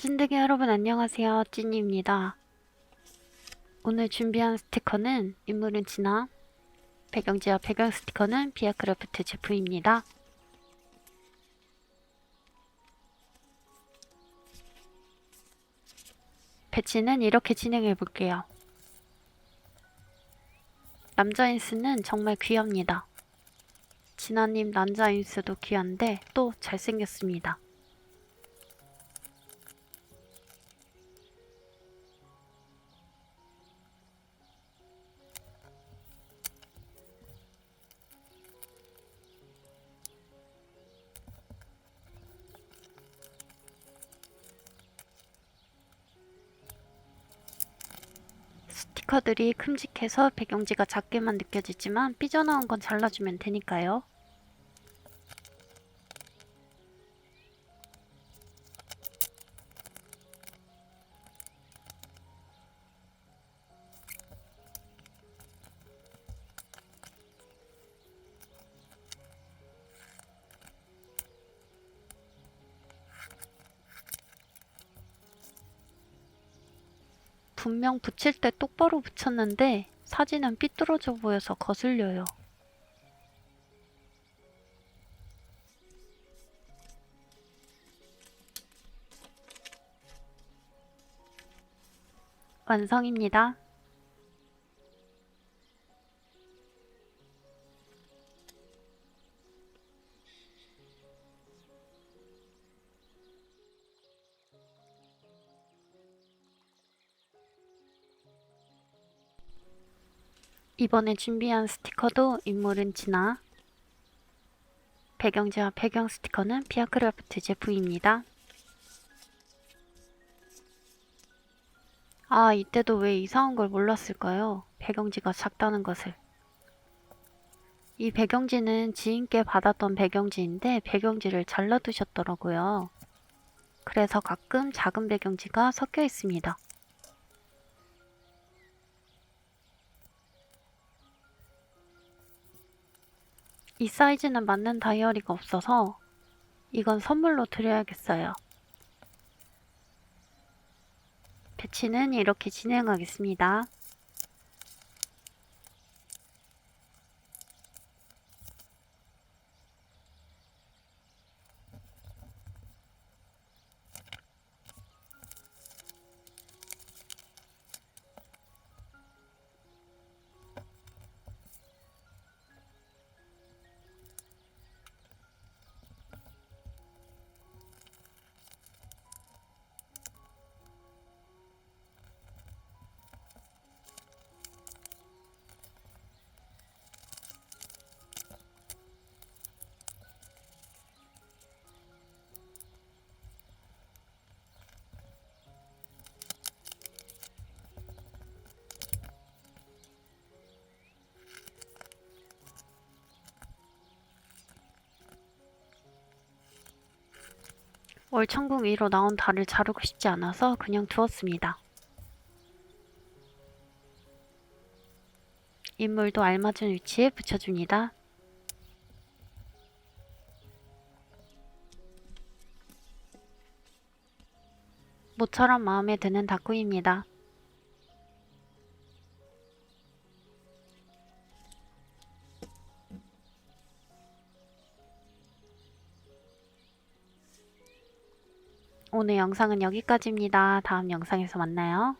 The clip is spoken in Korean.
찐득이 여러분 안녕하세요. 찐입니다. 오늘 준비한 스티커는 인물은 진화, 배경지와 배경 스티커는 비아크래프트 제품입니다. 배치는 이렇게 진행해 볼게요. 남자 인스는 정말 귀합니다. 진아님 남자 인스도 귀한데 또 잘생겼습니다. 스티커들이 큼직해서 배경지가 작게만 느껴지지만 삐져나온 건 잘라주면 되니까요. 분명 붙일 때 똑바로 붙였는데 사진은 삐뚤어져 보여서 거슬려요. 완성입니다. 이번에 준비한 스티커도 인물은 진화, 배경지와 배경 스티커는 비아크래프트 제품입니다. 아, 이때도 왜 이상한 걸 몰랐을까요? 배경지가 작다는 것을. 이 배경지는 지인께 받았던 배경지인데 배경지를 잘라두셨더라고요. 그래서 가끔 작은 배경지가 섞여 있습니다. 이 사이즈는 맞는 다이어리가 없어서 이건 선물로 드려야겠어요. 배치는 이렇게 진행하겠습니다. 월천궁 위로 나온 달을 자르고 싶지 않아서 그냥 두었습니다. 인물도 알맞은 위치에 붙여줍니다. 모처럼 마음에 드는 다꾸입니다. 오늘 영상은 여기까지입니다. 다음 영상에서 만나요.